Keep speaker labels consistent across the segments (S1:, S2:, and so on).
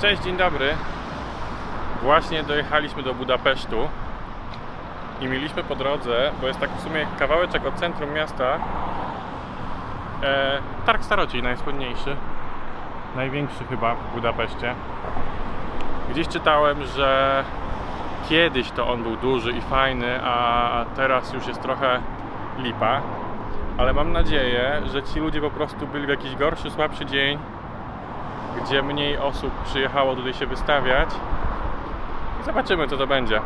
S1: Cześć, dzień dobry. Właśnie dojechaliśmy do Budapesztu i mieliśmy po drodze, bo jest tak w sumie kawałeczek od centrum miasta, e, Targ Staroci, najsłynniejszy, największy chyba w Budapeszcie. Gdzieś czytałem, że kiedyś to on był duży i fajny, a teraz już jest trochę lipa. Ale mam nadzieję, że ci ludzie po prostu byli w jakiś gorszy, słabszy dzień, gdzie mniej osób przyjechało tutaj się wystawiać. I zobaczymy, co to będzie.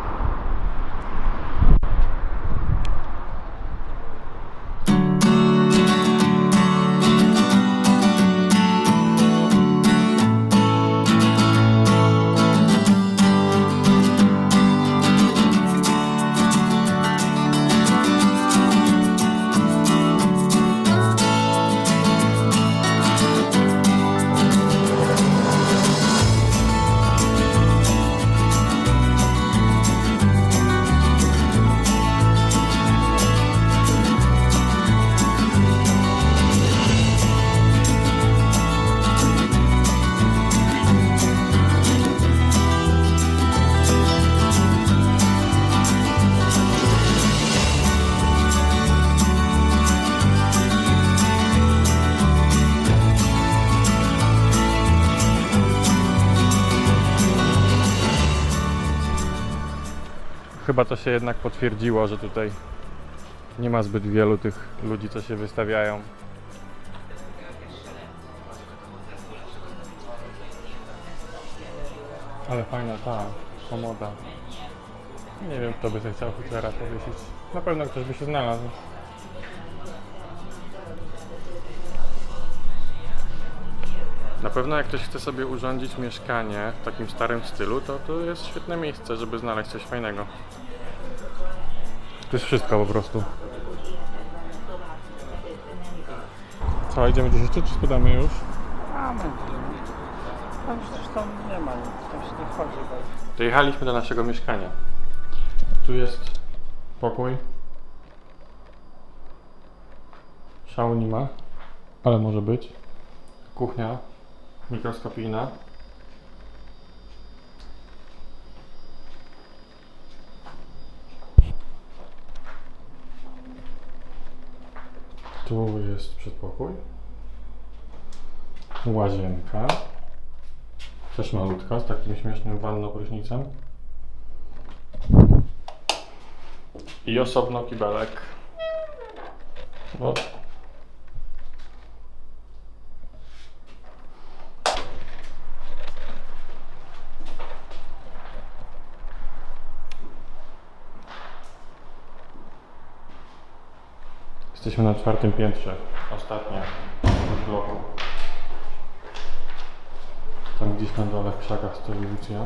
S1: To się jednak potwierdziło, że tutaj nie ma zbyt wielu tych ludzi, co się wystawiają. Ale fajna ta komoda. Nie wiem, kto by sobie chciał Hitlera powiesić. Na pewno ktoś by się znalazł. Na pewno jak ktoś chce sobie urządzić mieszkanie w takim starym stylu, to to jest świetne miejsce, żeby znaleźć coś fajnego. To jest wszystko po prostu. Co, idziemy gdzieś jeszcze, czy spadamy już?
S2: A my Tam przecież tam nie ma nic, tam się nie wchodzi bardzo.
S1: Dojechaliśmy do naszego mieszkania. Tu jest pokój. Szału nie ma, ale może być. Kuchnia mikroskopijna. Tu jest przedpokój. Łazienka. Też malutka, z takim śmiesznym wanno-prysznicem. I osobno kibelek. O. Jesteśmy na czwartym piętrze, ostatnie w bloku. Tam gdzieś na dole w krzakach stoi Lucja.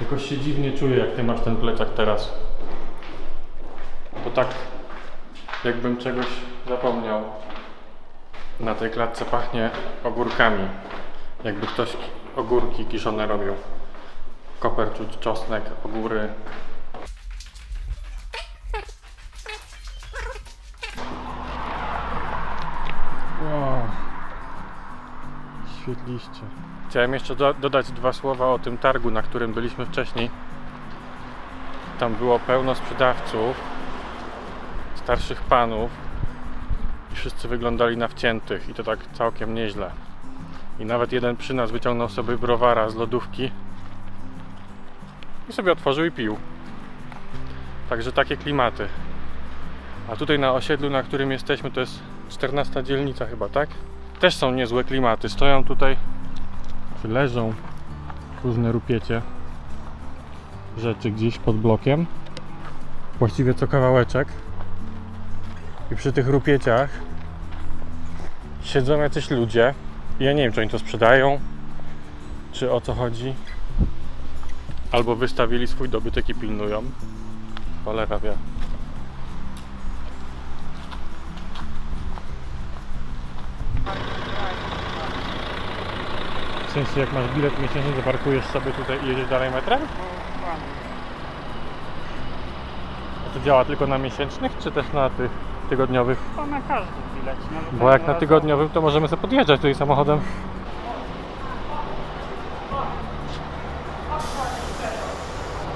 S1: Jakoś się dziwnie czuję, jak ty masz ten plecak teraz. To tak, jakbym czegoś zapomniał. Na tej klatce pachnie ogórkami. Jakby ktoś ogórki kiszone robił. Koper czuć czosnek, ogóry. Wow. Świetliście. Chciałem jeszcze do, dodać dwa słowa o tym targu, na którym byliśmy wcześniej. Tam było pełno sprzedawców, starszych panów i wszyscy wyglądali na wciętych i to tak całkiem nieźle. I nawet jeden przy nas wyciągnął sobie browara z lodówki i sobie otworzył i pił. Także takie klimaty. A tutaj na osiedlu, na którym jesteśmy, to jest 14 dzielnica chyba, tak? Też są niezłe klimaty. Stoją tutaj, czy leżą różne rupiecie rzeczy gdzieś pod blokiem. Właściwie co kawałeczek. I przy tych rupieciach siedzą jacyś ludzie. I ja nie wiem, czy oni to sprzedają, czy o co chodzi. Albo wystawili swój dobytek i pilnują. Cholera wie. W sensie jak masz bilet miesięczny, to parkujesz sobie tutaj i jedziesz dalej metrem?
S2: No, ładnie.
S1: To działa tylko na miesięcznych, czy też na tych tygodniowych?
S2: To na każdy bilecie. Nawet
S1: Bo jak na tygodniowym, to możemy sobie podjeżdżać tutaj samochodem.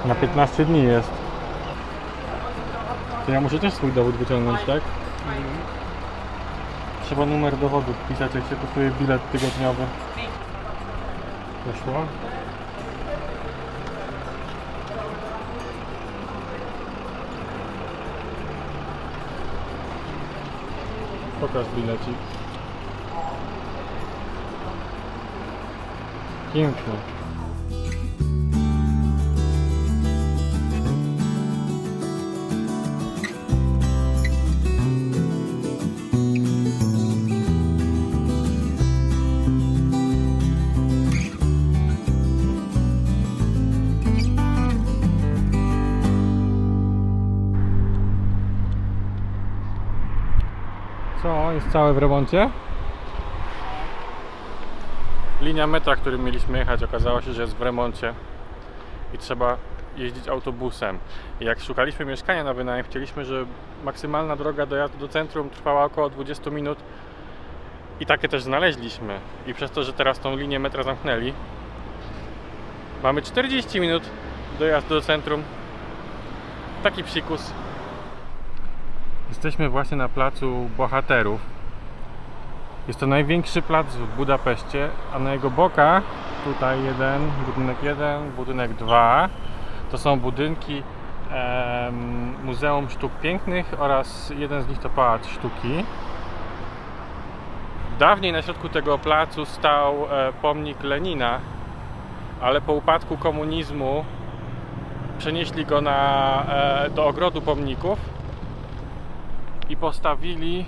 S1: Na 15 dni jest. To ja muszę też swój dowód wyciągnąć, tak? Trzeba numer dowodu wpisać, jak się kupuje bilet tygodniowy. Weszło? Pokaż bilecik. Piękny. Co, jest całe w remoncie? Linia metra, którym mieliśmy jechać, okazało się, że jest w remoncie i trzeba jeździć autobusem. Jak szukaliśmy mieszkania na wynajem, chcieliśmy, żeby maksymalna droga dojazdu do centrum trwała około 20 minut i takie też znaleźliśmy. I przez to, że teraz tą linię metra zamknęli, mamy 40 minut dojazdu do centrum. Taki psikus. Jesteśmy właśnie na placu Bohaterów. Jest to największy plac w Budapeszcie, a na jego bokach, tutaj jeden, budynek 1, budynek 2, to są budynki em, Muzeum Sztuk Pięknych oraz jeden z nich to Pałac Sztuki. Dawniej na środku tego placu stał e, pomnik Lenina, ale po upadku komunizmu przenieśli go na, e, do ogrodu pomników i postawili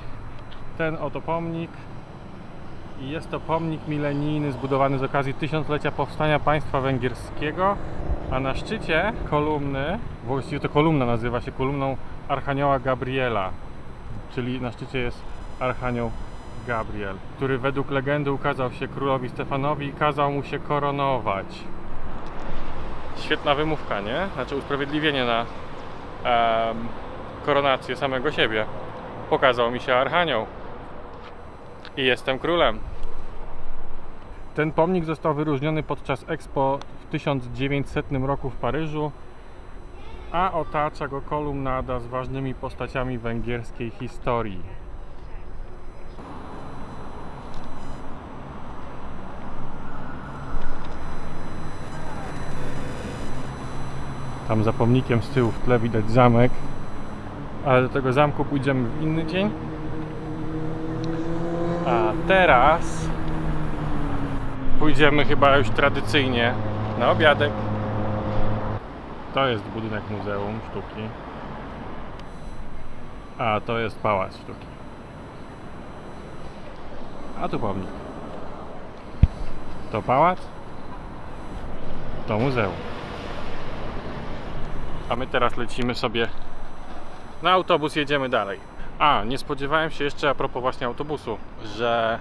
S1: ten oto pomnik. I jest to pomnik milenijny zbudowany z okazji tysiąclecia powstania państwa węgierskiego, a na szczycie kolumny, właściwie to kolumna nazywa się kolumną Archanioła Gabriela, czyli na szczycie jest Archanioł Gabriel, który według legendy ukazał się królowi Stefanowi i kazał mu się koronować. Świetna wymówka, nie? Znaczy usprawiedliwienie na em, koronację samego siebie. Pokazał mi się Archanioł i jestem królem. Ten pomnik został wyróżniony podczas Expo w 1900 roku w Paryżu, a otacza go kolumnada z ważnymi postaciami węgierskiej historii. Tam za pomnikiem z tyłu w tle widać zamek, ale do tego zamku pójdziemy w inny dzień. A teraz pójdziemy chyba już tradycyjnie na obiadek. To jest budynek Muzeum Sztuki. A to jest Pałac Sztuki. A tu pomnik. To pałac, to muzeum. A my teraz lecimy sobie na autobus, jedziemy dalej. A, nie spodziewałem się jeszcze a propos właśnie autobusu, że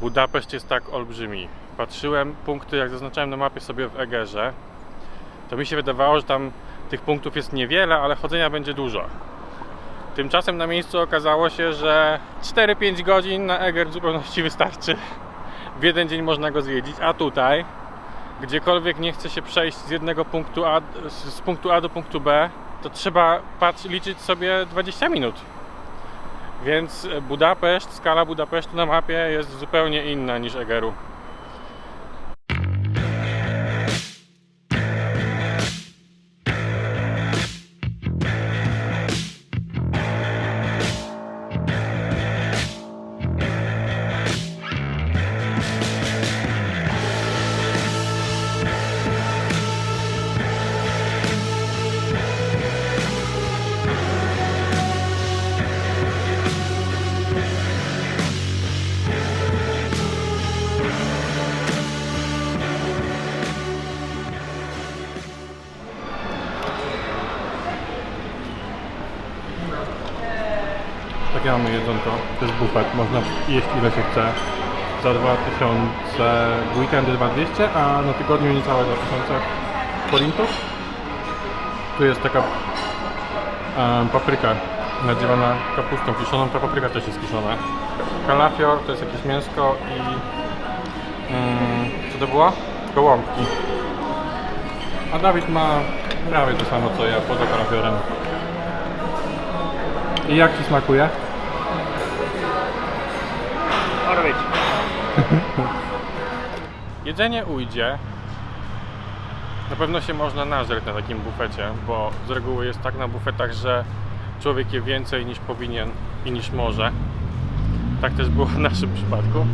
S1: Budapeszt jest tak olbrzymi. Patrzyłem punkty, jak zaznaczałem na mapie sobie w Egerze, to mi się wydawało, że tam tych punktów jest niewiele, ale chodzenia będzie dużo. Tymczasem na miejscu okazało się, że 4-5 godzin na Eger w zupełności wystarczy. W jeden dzień można go zwiedzić, a tutaj, gdziekolwiek nie chce się przejść z jednego punktu A, z punktu A do punktu B, to trzeba patrz, liczyć sobie 20 minut. Więc Budapeszt, skala Budapesztu na mapie jest zupełnie inna niż Egeru. Można jeść ile się chce. Za 2000, w weekendy 2200, a na tygodniu niecałe 2000 forintów. Tu jest taka em, papryka nadziewana kapustą kiszoną, ta papryka też jest kiszona. Kalafior to jest jakieś mięsko i mm, co to było? Gołąbki. A Dawid ma prawie to samo co ja poza kalafiorem. I jak Ci smakuje? Jedzenie ujdzie. Na pewno się można nażreć na takim bufecie, bo z reguły jest tak na bufetach, że człowiek je więcej niż powinien i niż może. Tak też było w naszym przypadku.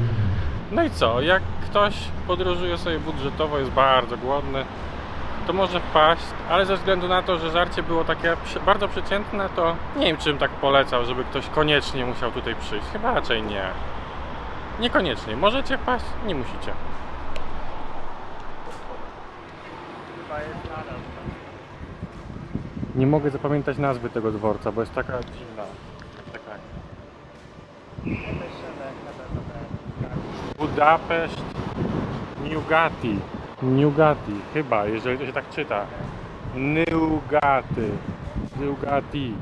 S1: No i co? Jak ktoś podróżuje sobie budżetowo, jest bardzo głodny, to może wpaść, ale ze względu na to, że żarcie było takie bardzo przeciętne, to nie wiem, czym tak polecał, żeby ktoś koniecznie musiał tutaj przyjść. Chyba raczej nie. Niekoniecznie. Możecie wpaść, nie musicie. Nie mogę zapamiętać nazwy tego dworca, bo jest taka dziwna. Taka
S2: tak.
S1: Budapeszt Newgati. Newgati, chyba, jeżeli to się tak czyta. Newgaty. Newgati.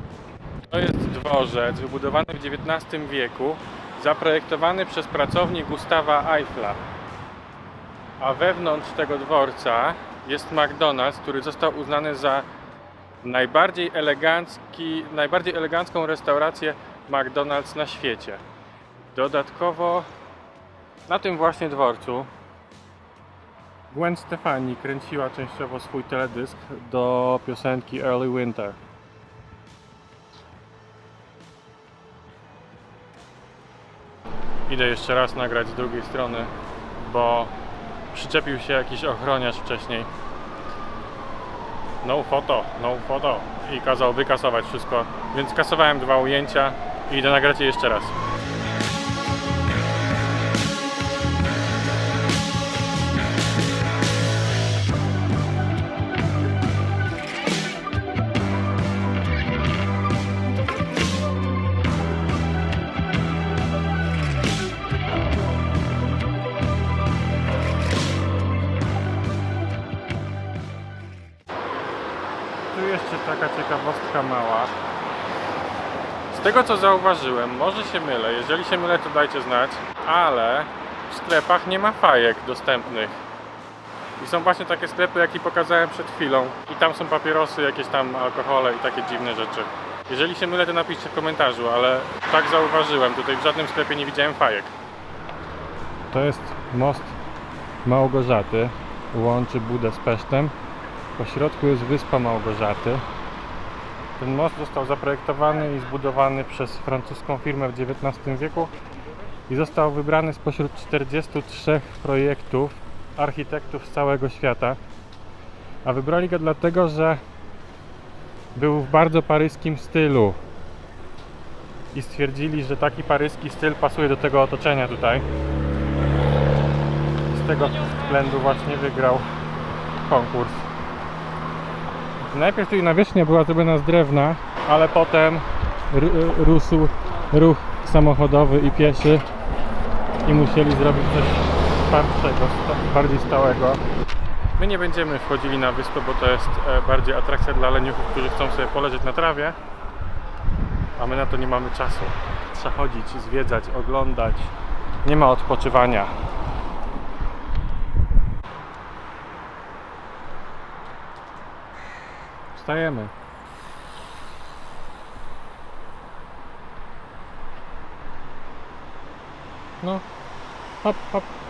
S1: To jest dworzec wybudowany w XIX wieku, zaprojektowany przez pracownię Gustawa Eiffla. A wewnątrz tego dworca jest McDonald's, który został uznany za najbardziej elegancki, najbardziej elegancką restaurację McDonald's na świecie. Dodatkowo na tym właśnie dworcu Gwen Stefani kręciła częściowo swój teledysk do piosenki Early Winter. Idę jeszcze raz nagrać z drugiej strony, bo przyczepił się jakiś ochroniarz wcześniej. No foto, no foto i kazał wykasować wszystko, więc kasowałem dwa ujęcia i idę nagrać je jeszcze raz. Tego co zauważyłem, może się mylę, jeżeli się mylę to dajcie znać, ale w sklepach nie ma fajek dostępnych. I są właśnie takie sklepy, jakie pokazałem przed chwilą. I tam są papierosy, jakieś tam alkohole i takie dziwne rzeczy. Jeżeli się mylę, to napiszcie w komentarzu, ale tak zauważyłem. Tutaj w żadnym sklepie nie widziałem fajek. To jest most Małgorzaty. Łączy Budę z Pesztem. Po środku jest wyspa Małgorzaty. Ten most został zaprojektowany i zbudowany przez francuską firmę w XIX wieku i został wybrany spośród 43 projektów architektów z całego świata. A wybrali go dlatego, że był w bardzo paryskim stylu i stwierdzili, że taki paryski styl pasuje do tego otoczenia tutaj. Z tego względu właśnie wygrał konkurs. Najpierw tutaj nawierzchnia była zrobiona z drewna, ale potem rósł ruch samochodowy i pieszy i musieli zrobić coś twardszego, bardziej stałego. My nie będziemy wchodzili na wyspę, bo to jest e, bardziej atrakcja dla leniuchów, którzy chcą sobie poleżeć na trawie, a my na to nie mamy czasu. Trzeba chodzić, zwiedzać, oglądać. Nie ma odpoczywania. Wstajemy. No, hop, hop.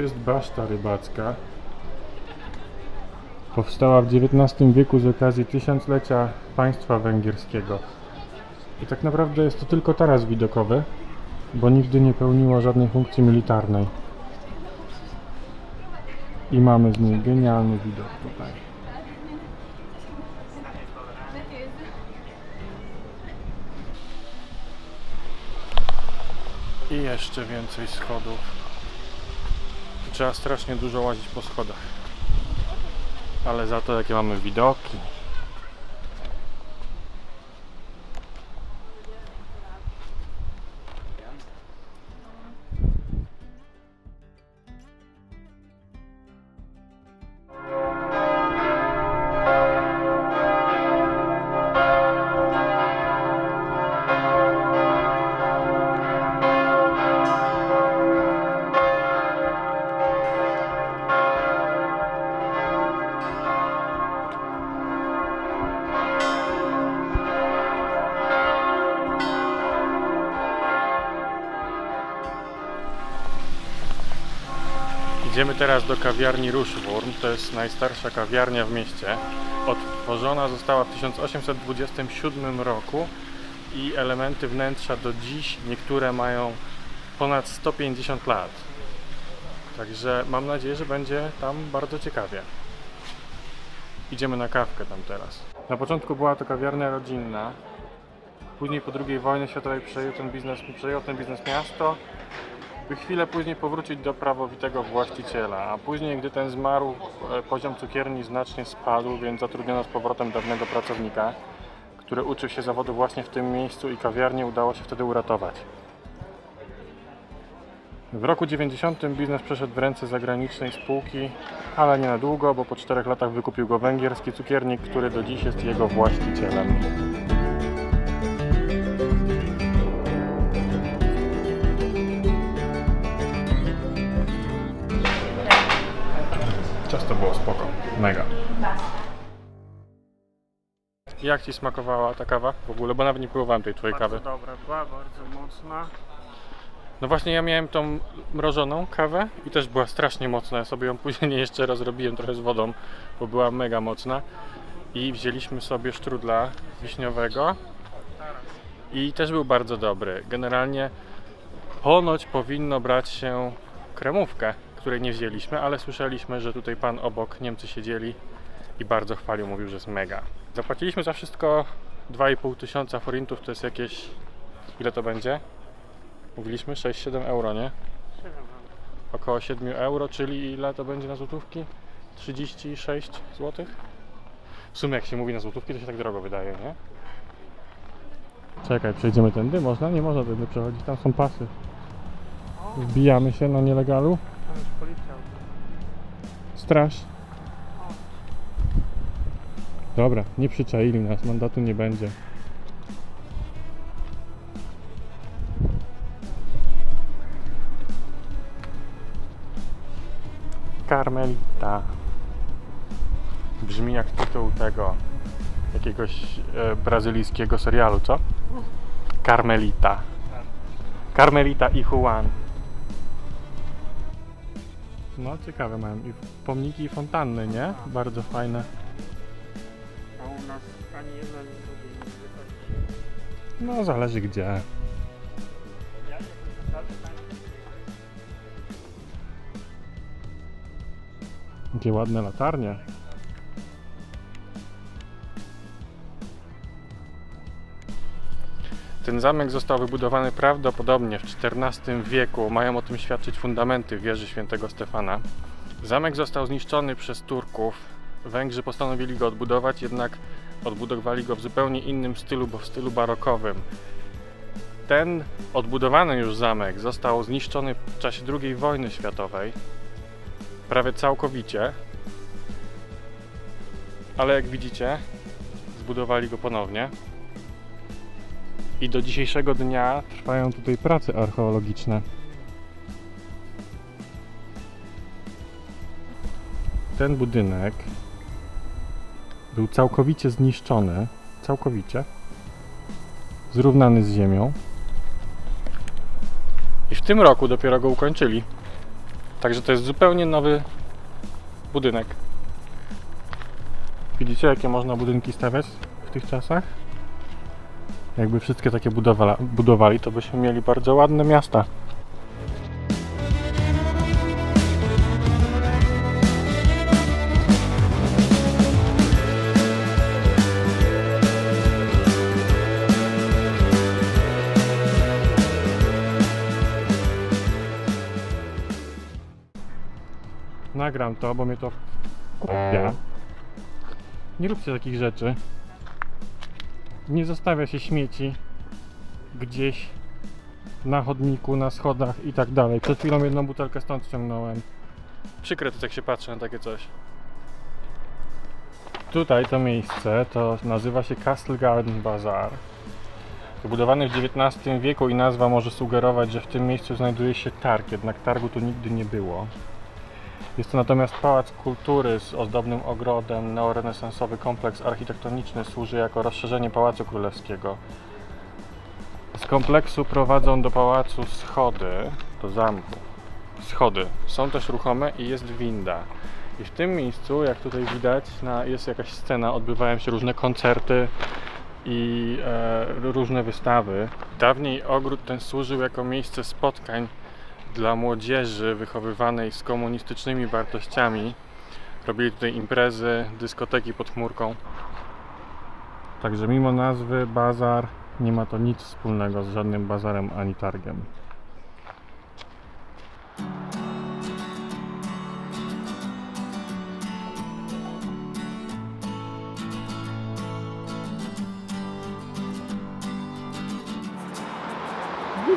S1: Tu jest baszta rybacka. Powstała w XIX wieku z okazji tysiąclecia państwa węgierskiego. I tak naprawdę jest to tylko taras widokowy, bo nigdy nie pełniło żadnej funkcji militarnej. I mamy z niej genialny widok tutaj. I jeszcze więcej schodów. Trzeba strasznie dużo łazić po schodach. Ale za to jakie mamy widoki. Idziemy teraz do kawiarni Rushwurm. To jest najstarsza kawiarnia w mieście. Otworzona została w 1827 roku i elementy wnętrza do dziś niektóre mają ponad 150 lat. Także mam nadzieję, że będzie tam bardzo ciekawie. Idziemy na kawkę tam teraz. Na początku była to kawiarnia rodzinna. Później po II wojnie światowej przejął ten biznes, przejął ten biznes miasto by chwilę później powrócić do prawowitego właściciela, a później, gdy ten zmarł, e, poziom cukierni znacznie spadł, więc zatrudniono z powrotem dawnego pracownika, który uczył się zawodu właśnie w tym miejscu i kawiarnię udało się wtedy uratować. W roku 90 biznes przeszedł w ręce zagranicznej spółki, ale nie na długo, bo po czterech latach wykupił go węgierski cukiernik, który do dziś jest jego właścicielem. Było spoko. Mega. Jak Ci smakowała ta kawa w ogóle? Bo nawet nie próbowałem tej Twojej
S2: Bardzo
S1: kawy.
S2: dobra była, bardzo mocna.
S1: No właśnie ja miałem tą mrożoną kawę i też była strasznie mocna. Ja sobie ją później jeszcze rozrobiłem trochę z wodą, bo była mega mocna. I wzięliśmy sobie sztrudla wiśniowego i też był bardzo dobry. Generalnie ponoć powinno brać się kremówkę, której nie wzięliśmy, ale słyszeliśmy, że tutaj pan obok Niemcy siedzieli i bardzo chwalił, mówił, że jest mega. Zapłaciliśmy za wszystko 2,5 tysiąca forintów, to jest jakieś... Ile to będzie? Mówiliśmy 6-7 euro, nie? Około 7 euro, czyli ile to będzie na złotówki? 36 zł? W sumie jak się mówi na złotówki, to się tak drogo wydaje, nie? Czekaj, przejdziemy tędy? Można? Nie można tędy przechodzić, tam są pasy. Wbijamy się na nielegalu.
S2: Tam jest policja.
S1: Straż. Dobra, nie przyczaili nas, mandatu nie będzie. Karmelita. Brzmi jak tytuł tego jakiegoś e, brazylijskiego serialu, co? Karmelita. Karmelita i Juan. No ciekawe mają i pomniki i fontanny, nie? Bardzo fajne.
S2: A u nas ani jedna, ani drugie nie wychodzi.
S1: No zależy gdzie.
S2: Ja
S1: Jakie ładne latarnie. Ten zamek został wybudowany prawdopodobnie w XIV wieku. Mają o tym świadczyć fundamenty wieży świętego Stefana. Zamek został zniszczony przez Turków. Węgrzy postanowili go odbudować, jednak odbudowali go w zupełnie innym stylu, bo w stylu barokowym. Ten odbudowany już zamek został zniszczony w czasie II wojny światowej prawie całkowicie. Ale jak widzicie, zbudowali go ponownie. I do dzisiejszego dnia trwają tutaj prace archeologiczne. Ten budynek był całkowicie zniszczony, całkowicie, zrównany z ziemią. I w tym roku dopiero go ukończyli. Także to jest zupełnie nowy budynek. Widzicie, jakie można budynki stawiać w tych czasach? Jakby wszystkie takie budowala, budowali, to byśmy mieli bardzo ładne miasta. Nagram to, bo mnie to ja. Nie róbcie takich rzeczy. Nie zostawia się śmieci gdzieś na chodniku, na schodach i tak dalej. Przed chwilą jedną butelkę stąd ściągnąłem. Przykre to jak się patrzy na takie coś. Tutaj to miejsce to nazywa się Castle Garden Bazaar. Wybudowany w XIX wieku i nazwa może sugerować, że w tym miejscu znajduje się targ, jednak targu tu nigdy nie było. Jest to natomiast pałac kultury z ozdobnym ogrodem. Neorenesansowy kompleks architektoniczny służy jako rozszerzenie pałacu królewskiego. Z kompleksu prowadzą do pałacu schody, do zamku. Schody są też ruchome i jest winda. I w tym miejscu, jak tutaj widać, na, jest jakaś scena, odbywają się różne koncerty i e, różne wystawy. Dawniej ogród ten służył jako miejsce spotkań dla młodzieży wychowywanej z komunistycznymi wartościami. Robili tutaj imprezy, dyskoteki pod chmurką. Także mimo nazwy bazar nie ma to nic wspólnego z żadnym bazarem ani targiem.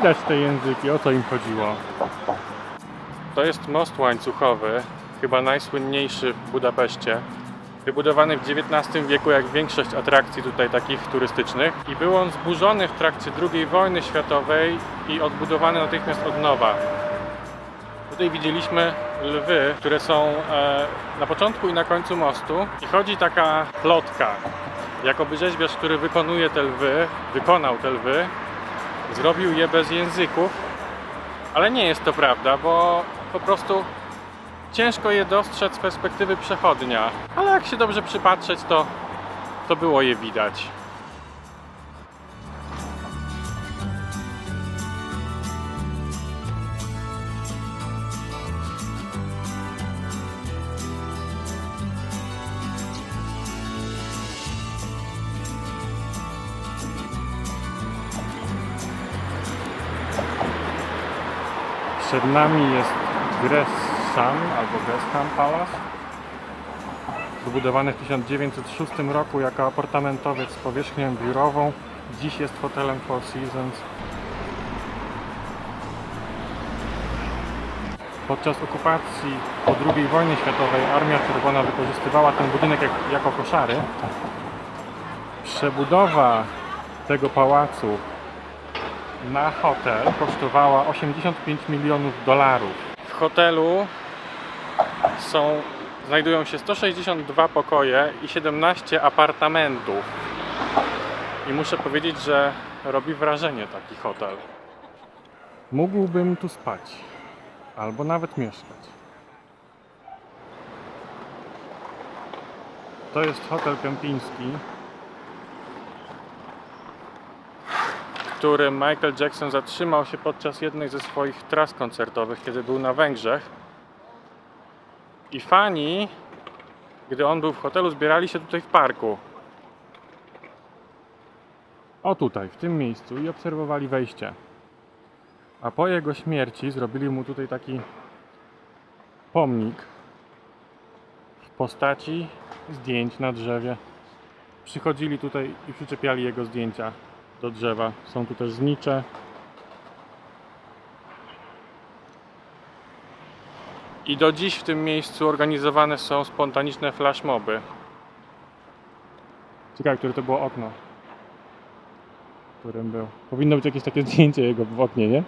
S1: Widać te języki, o co im chodziło. To jest most łańcuchowy, chyba najsłynniejszy w Budapeszcie. Wybudowany w XIX wieku, jak większość atrakcji tutaj takich turystycznych, i był on zburzony w trakcie II wojny światowej i odbudowany natychmiast od nowa. Tutaj widzieliśmy lwy, które są e, na początku i na końcu mostu, i chodzi taka plotka, jakoby rzeźbiarz, który wykonuje te lwy, wykonał te lwy, zrobił je bez języków, ale nie jest to prawda, bo po prostu ciężko je dostrzec z perspektywy przechodnia. Ale jak się dobrze przypatrzeć, to, to było je widać. Przed nami jest Gresham albo Gresham Palace. Wybudowany w 1906 roku jako apartamentowiec z powierzchnią biurową. Dziś jest hotelem Four Seasons. Podczas okupacji po II wojnie światowej Armia Czerwona wykorzystywała ten budynek jak, jako koszary. Przebudowa tego pałacu na hotel kosztowała 85 milionów dolarów. W hotelu są, znajdują się 162 pokoje i 17 apartamentów. I muszę powiedzieć, że robi wrażenie taki hotel. Mógłbym tu spać, albo nawet mieszkać. To jest hotel kempingski, którym Michael Jackson zatrzymał się podczas jednej ze swoich tras koncertowych, kiedy był na Węgrzech. I fani, gdy on był w hotelu, zbierali się tutaj w parku. O tutaj, w tym miejscu i obserwowali wejście. A po jego śmierci zrobili mu tutaj taki pomnik w postaci zdjęć na drzewie. Przychodzili tutaj i przyczepiali jego zdjęcia do drzewa. Są tu też znicze. I do dziś w tym miejscu organizowane są spontaniczne flashmoby. Ciekawe, które to było okno. W którym był. Powinno być jakieś takie zdjęcie jego w oknie, nie?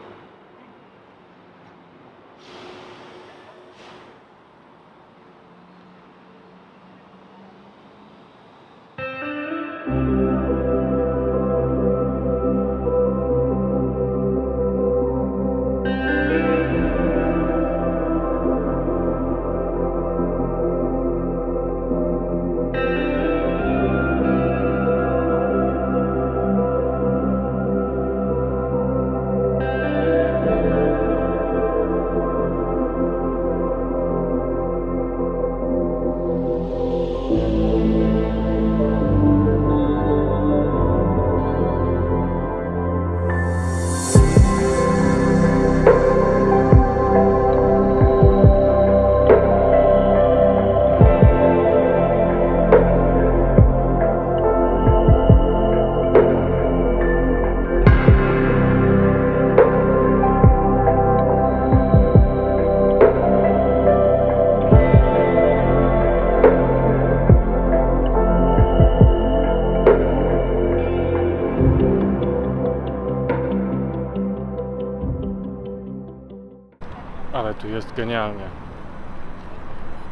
S1: Genialnie.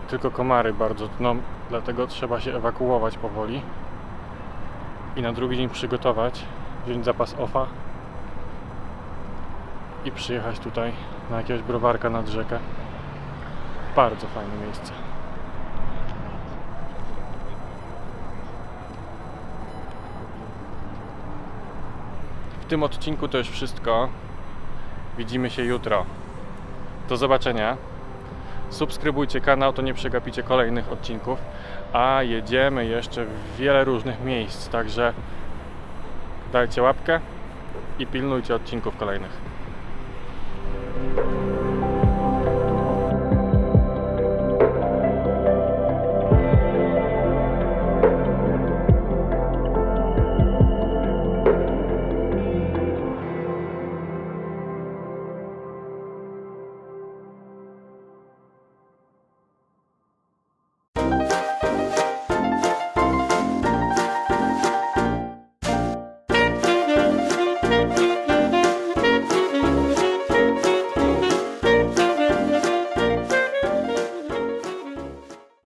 S1: Tylko komary bardzo tną, dlatego trzeba się ewakuować powoli i na drugi dzień przygotować, wziąć zapas ofa i przyjechać tutaj na jakiegoś browarka nad rzekę. Bardzo fajne miejsce. W tym odcinku to już wszystko. Widzimy się jutro. Do zobaczenia. Subskrybujcie kanał, to nie przegapicie kolejnych odcinków. A jedziemy jeszcze w wiele różnych miejsc, także dajcie łapkę i pilnujcie odcinków kolejnych.